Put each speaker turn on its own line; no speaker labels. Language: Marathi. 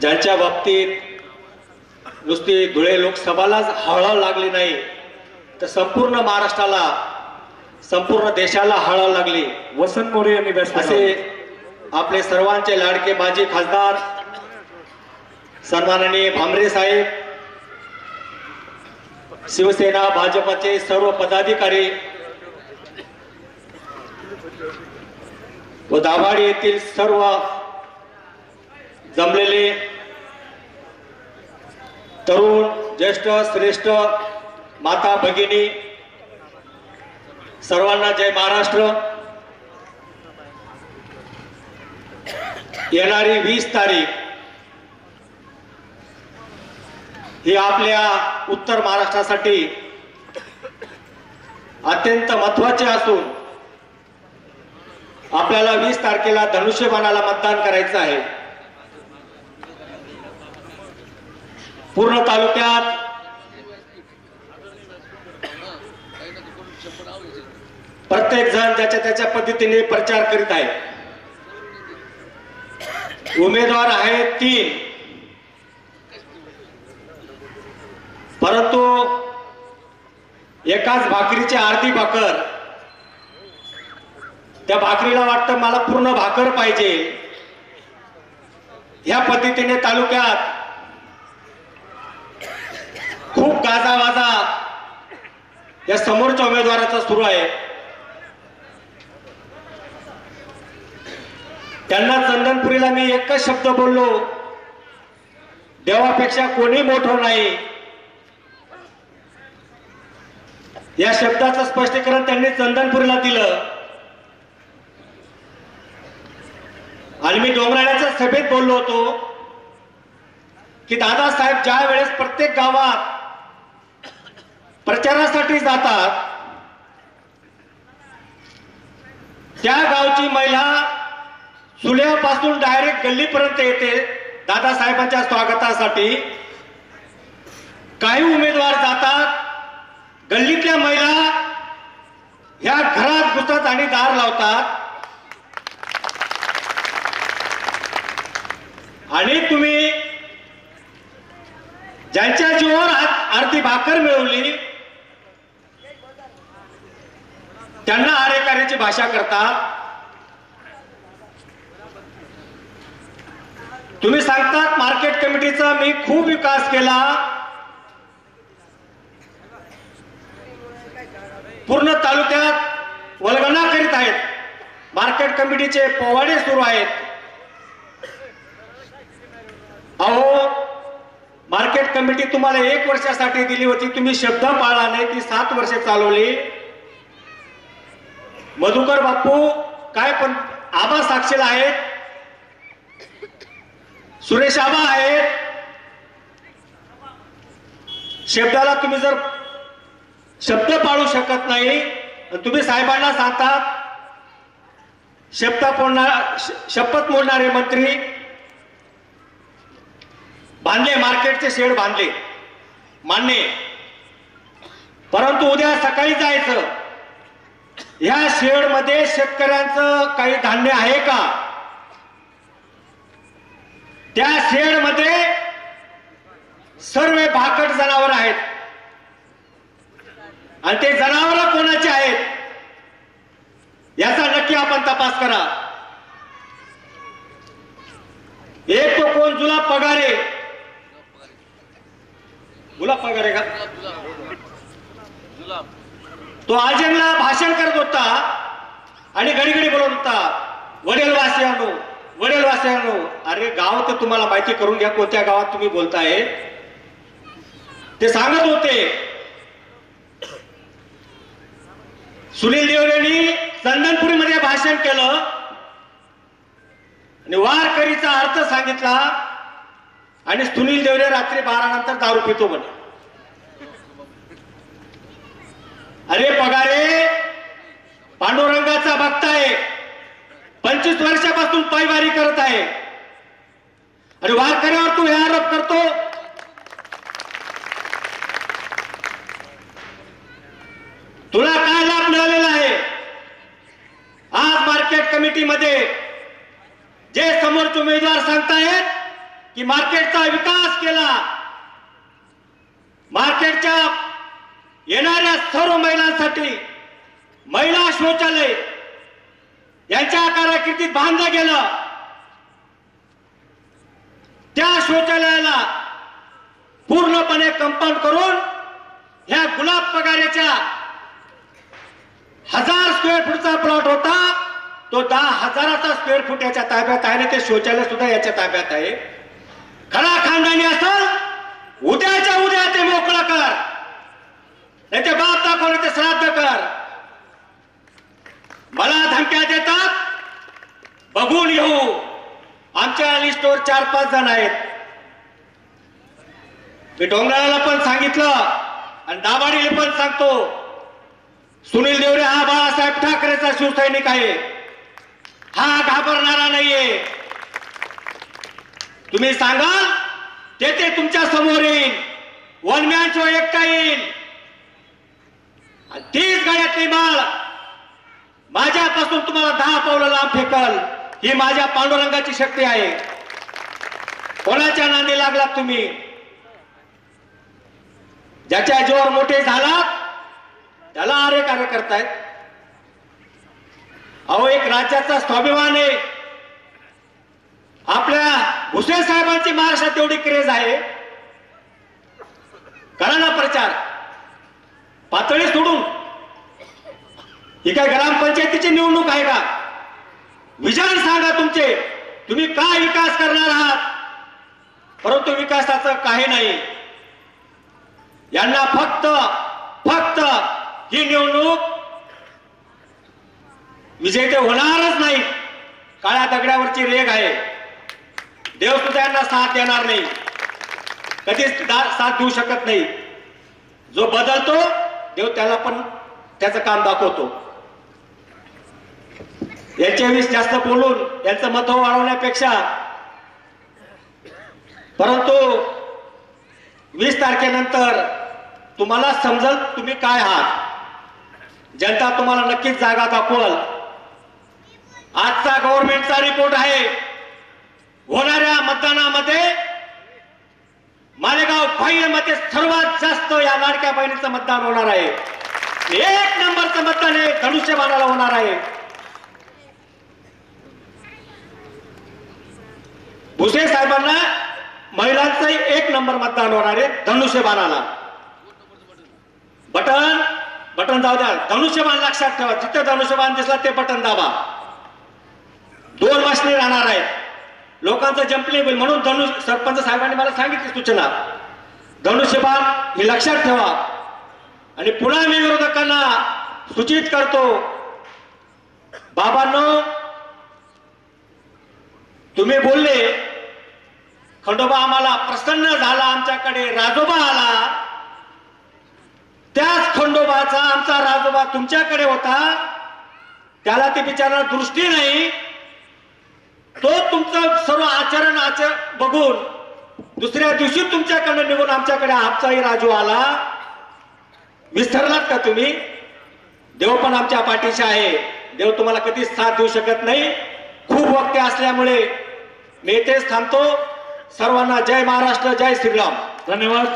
ज्यांच्या बाबतीत नुसती धुळे लोकसभालाच हळहळ लागली नाही तर संपूर्ण महाराष्ट्राला संपूर्ण देशाला हळहळ लागली.
वसंत मोरे यांनी
असे आपले सर्वांचे लाडके माजी खासदार सन्माननीय भामरे साहेब शिवसेना भाजपचे सर्व पदाधिकारी व दाभाडी येथील सर्व जमलेले तरुण ज्येष्ठ श्रेष्ठ माता भगिनी सर्वांना जय महाराष्ट्र. येणारी वीस तारीख ही आपल्या उत्तर महाराष्ट्रासाठी अत्यंत महत्वाची असून आपल्याला वीस तारखेला धनुष्यबाणाला मतदान करायचं आहे. पूर्ण तालुक्यात प्रत्येक जण ज्याच्या त्याच्या पद्धतीने प्रचार करीत आहे उमेदवार आहेत तीन. परंतु एकाच भाकरीची अर्धी भाकर. त्या भाकरीला वाटतं मला पूर्ण भाकर पाहिजे. ह्या पद्धतीने तालुक्यात खूप गाजावाजा या समोरच्या उमेदवाराचा सुरू आहे. त्यांना चंदनपुरीला मी एकच शब्द बोललो देवापेक्षा कोणी मोठं नाही. या शब्दाचं स्पष्टीकरण त्यांनी चंदनपुरीला दिलं. आणि मी डोंगराळ्याच्या सभेत बोललो होतो की दादासाहेब ज्या वेळेस प्रत्येक गावात प्रचारासाठी जातात. त्या गावची महिला सुल्यापासून डायरेक्ट गल्लीपर्यंत येते. दादासाहेबांच्या स्वागतासाठी. काही उमेदवार जातात. गल्लीतल्या महिला ह्या घरात घुसतात आणि दार लावतात. आणि तुम्ही ज्यांच्या जीवावर आरती भाकर मिळवली त्यांना आरेकार्याची भाषा करतात तुम्ही सांगतात मार्केट कमिटीचा मी खूप विकास केला. पूर्ण तालुक्यात वल्गना करीत आहेत. मार्केट कमिटीचे पोवाडे सुरू आहेत. अहो मार्केट कमिटी तुम्हाला एक वर्षासाठी दिली होती तुम्ही शब्द पाळला नाही ती सात वर्ष चालवली. मधुकर बापू काय पण आबा साक्षीला आहेत. सुरेश आबा आहेत. शब्दाला तुम्ही जर शब्द पाळू शकत नाही तुम्ही साहेबांना सांगतात शब्द बोलणार शपथ मोडणारे मंत्री बांधले मार्केटचे शेड बांधले. मान्य परंतु उद्या सकाळी जायचं. या शेडमध्ये शेतकऱ्यांचं काही धान्य आहे का? त्या शेडमध्ये सर्व भाकट जनावर आहेत. आणि ते जनावर कोणाचे आहेत? याचा नक्की आपण तपास करा. एक तो कोण? जुलाब पगारे. गुलाब पगारे का? तो आजमला भाषण करत होता आणि घडी घडी बोलत होता वडील वासियानो वडील वासियानो अरे गाव तर तुम्हाला माहिती करून घ्या कोणत्या गावात तुम्ही बोलताय? ते सांगत होते. सुनील देवरेंनी चंदनपुरीमध्ये भाषण केलं. आणि वारकरीचा अर्थ सांगितला. आणि सुनील देवरे रात्री बारा नंतर दारू पितो म्हणे. अरे पगारे पांडुरंगाचा भक्त आहे पंचवीस वर्षापासून पायवारी करत आहे. अरे वारकऱ्यावर तू हे आरोप करतो? तुला काय लाभ मिळालेला आहे? आज मार्केट कमिटीमध्ये जे समोरचे उमेदवार सांगतायत की मार्केटचा विकास केला. मार्केटच्या येणाऱ्या सर्व महिलांसाठी महिला शौचालय यांच्या कारकिर्दीत बांधलं गेलं. त्या शौचालयाला पूर्णपणे कंपाऊंड करून ह्या गुलाब पगाराच्या हजार स्क्वेअर फूटचा प्लॉट होता. तो दहा हजाराचा स्क्वेअर फूट याच्या ताब्यात आहे ना ते शौचालय सुद्धा याच्या ताब्यात आहे. खरा खानदानी असल उद्याच्या उद्या ते मोकळं कर नाही ते बाप दाखवले ते श्राद्ध कर. मला धमक्या देतात? बघून घेऊ. आमच्या लिस्टवर चार पाच जण आहेत. मी डोंगराला पण सांगितलं आणि दाभाडीला पण सांगतो. सुनील देवरे हा बाळासाहेब ठाकरेचा शिवसैनिक आहे. हा घाबरणारा नाहीये. तुम्ही सांगाल? ते ते तुमच्यासमोर येईल. वन मॅन शो एकटा येईल. तीच गाड्यातली माळ. माझ्यापासून तुम्हाला दहा पावलं लांब फेकल. ही माझ्या पांडुरंगाची शक्ती आहे. कोणाच्या नांदी लागलात तुम्ही? ज्याच्या जीवावर मोठे झालात त्याला आरे कार्य करतायत. अहो एक राज्याचा स्वाभिमान आहे. आपल्या भुसे साहेबांची महाराष्ट्रात तेवढी क्रेज आहे. करा ना प्रचार. पातळी सोडून. ही काय ग्रामपंचायतीची निवडणूक आहे का? विचार सांगा तुमचे. तुम्ही काय विकास करणार आहात? परंतु विकासाचं काही नाही. यांना फक्त फक्त ही निवडणूक विजेते होणारच नाही. काळ्या दगड्यावरची रेग आहे. देव सुद्धा यांना साथ देणार नाही. कधीच दा- साथ देऊ शकत नाही. जो बदलतो देव त्याला पण त्याचं काम दाखवतो. याच्याविष जास्त बोलून यांचं मत वाढवण्यापेक्षा परंतु वीस तारखेनंतर तुम्हाला समजल तुम्ही काय आहात. जनता तुम्हाला नक्कीच जागा दाखवल. आजचा गव्हर्नमेंटचा रिपोर्ट आहे. होणाऱ्या मतदानामध्ये मालेगावमध्ये सर्वात जास्त या लाडक्या बहिणीचं मतदान होणार आहे. एक नंबरचं मतदान हे धनुष्यबाणाला होणार आहे. भुसे साहेबांना महिलांचं एक नंबर मतदान होणार आहे धनुष्यबाणाला. बटन बटन जाऊ द्या. धनुष्यबाण लक्षात ठेवा. जिथे धनुष्यबाण दिसला ते बटन दाबा. दोन वासने राहणार आहेत. लोकांचं जंपले होईल म्हणून धनुष सरपंच साहेबांनी मला सांगितली सूचना. धनुष्यबाण हे लक्षात ठेवा. आणि पुन्हा मी विरोधकांना सूचित करतो बाबांनो तुम्ही बोलले खंडोबा आम्हाला प्रसन्न झाला आमच्याकडे राजोबा आला. त्याच खंडोबाचा आमचा राजोबा तुमच्याकडे होता. त्याला ते बिचारा दृष्टी नाही. तो तुमचं सर्व आचरण आचर बघून दुसऱ्या दिवशी तुमच्याकडे निघून आमच्याकडे आपचाही राजू आला. विसरलात का तुम्ही? देव पण आमच्या पाठीशी आहे. देव तुम्हाला कधीच साथ देऊ शकत नाही. खूप वक्ते असल्यामुळे मी इथेच थांबतो. सर्वांना जय महाराष्ट्र जय श्रीराम.
धन्यवाद